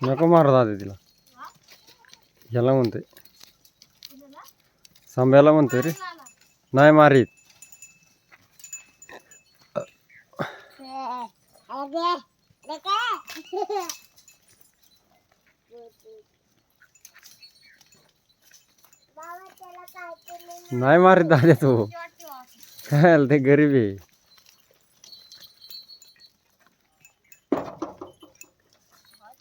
नको मारत आधी तिला. ह्याला म्हणते सांब्याला म्हणतोय रे. नाही मारीत. नाही मारीत दादा तू. काय ते गरीब आहे.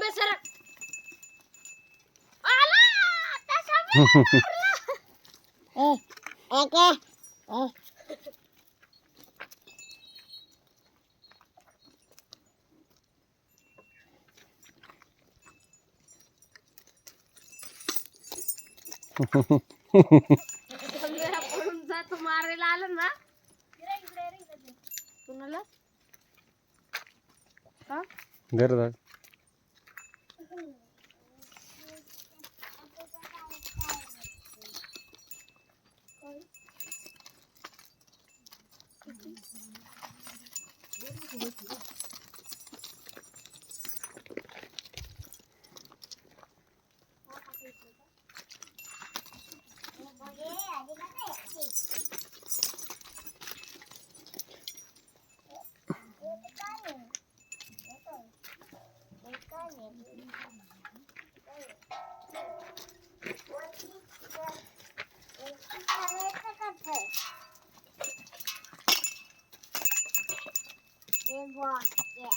पळून जातो मारायला आलं ना. कुणाला? हा धर दादा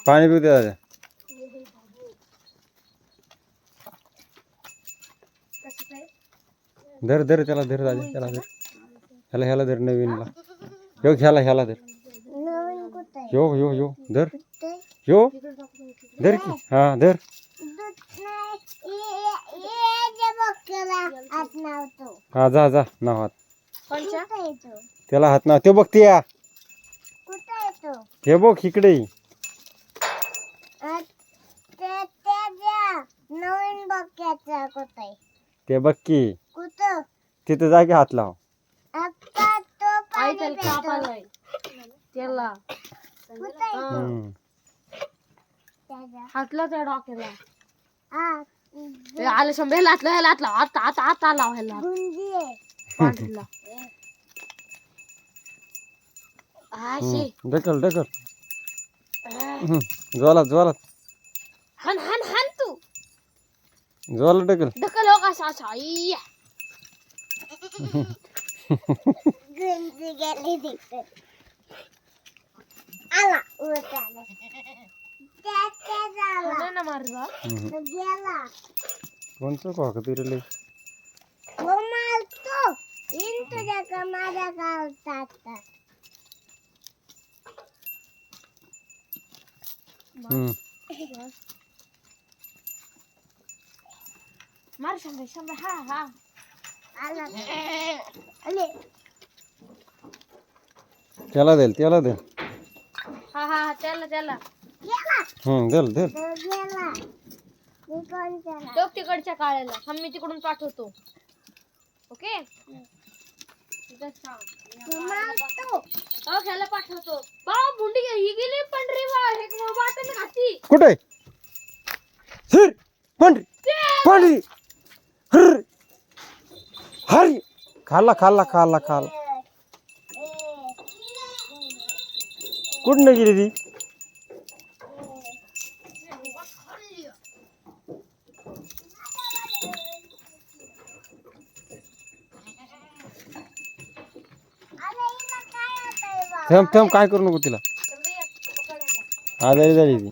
पाणी पिऊ दे दादा. धर धर त्याला धर दादा त्याला धर. ह्याला ह्याला धर नवीनला. ह्यो ह्याला ह्याला धर. ह्यो ह्यो ह्यो धर. ह्यो धर की. हा धर. हा जा जा नाव हात. त्याला हात नाव. ते बघ ते? या हे बघ इकडे नवीन बक्याचा कुठे. ते बघ की. कुठं? तिथे जा की हात लाव. आता तो आई त्याला कुठे? हम्म. त्याच्या. हातला त्या डॉक्टरला. ते आलं शंभर हातला ह्याला हातला. आता आता आता आला ह्याला. गुंजी आहे. पांढरीला. अशी. ढकल ढकल हम्म. ज्वालात ज्वालात हान हान हान तू ज्वाला ढकल ढकल हो कसा असा आई गुंजी गेली तिथे. आला उलट आला. त्या- त्याच आला. हाना ना मारवा हम्म. तो गेला कोणचं कॉक तिरले तो मारतो इन तुझ्या का माझ्या गावतात मार शंभर शंभर. हा हा. आला. अले त्याला देल त्याला देल. हा हा हा. त्याला त्याला. हम्म देल देल. तो तिकडच्या काळ्याला. हा मी तिकडून पाठवतो. ओके? ह्याला पाठवतो बुंडी ही गेली वाटण घाती कुठे? हिर पंढरी. पंढरी. हर. हरी. खाल्ला खाल्ला खाल्ला खाल्ला. कुठं गेली ती? थांब थांब काय करू नको तिला? आजारी झाली ती.